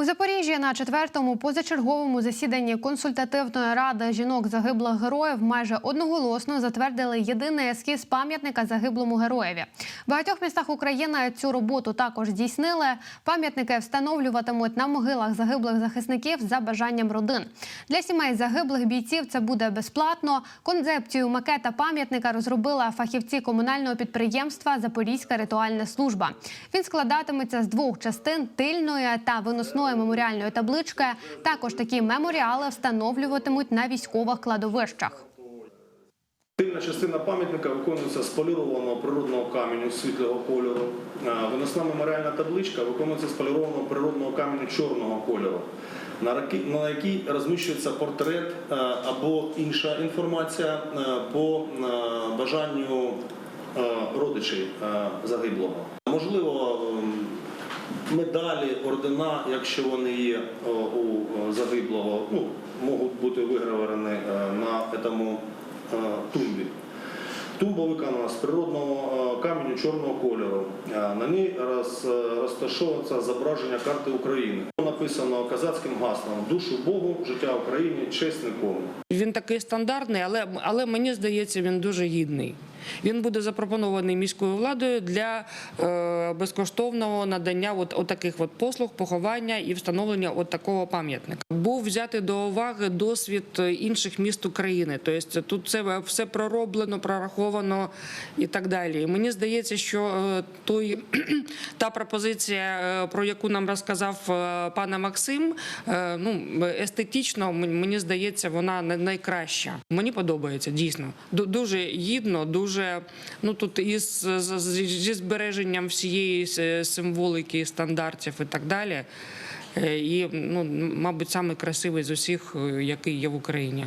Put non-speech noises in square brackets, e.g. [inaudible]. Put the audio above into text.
У Запоріжжі на четвертому позачерговому засіданні консультативної ради жінок загиблих героїв майже одноголосно затвердили єдиний ескіз пам'ятника загиблому героєві. В багатьох містах України цю роботу також здійснили. Пам'ятники встановлюватимуть на могилах загиблих захисників за бажанням родин. Для сімей загиблих бійців це буде безплатно. Концепцію макета пам'ятника розробила фахівці комунального підприємства Запорізька ритуальна служба. Він складатиметься з двох частин тильної та виносної меморіальної таблички. Також такі меморіали встановлюватимуть на військових кладовищах. Тильна частина пам'ятника виконується з полірованого природного каменю світлого кольору. Виносна меморіальна табличка виконується з полірованого природного каменю чорного кольору, на якій розміщується портрет е, або інша інформація е, по е, бажанню е, родичів е, загиблого. Можливо, медалі, ордена, якщо вони є у е, загиблого, ну, можуть бути вигравлені е, на цьому е, тумбі. Тумба виконана з природного е, каменю чорного кольору. Е, На ній роз, е, розташовується зображення карти України. Написано казацьким гаслом Душу Богу, життя Україні, честь нікому. Він такий стандартний, але, але мені здається, він дуже гідний. Він буде запропонований міською владою для е, безкоштовного надання таких послуг, поховання і встановлення такого пам'ятника. Був взяти до уваги досвід інших міст України. Тобто тут це все пророблено, прораховано і так далі. І мені здається, що е, той [clears throat] та пропозиція, е, про яку нам розказав е, пане Максим, е, ну естетично мені здається, вона найкраща. Мені подобається дійсно. Дуже гідно, дуже ну тут із зі збереженням всієї символіки, стандартів і так далі. Е, І ну, мабуть, самий красивий з усіх, е, який є в Україні.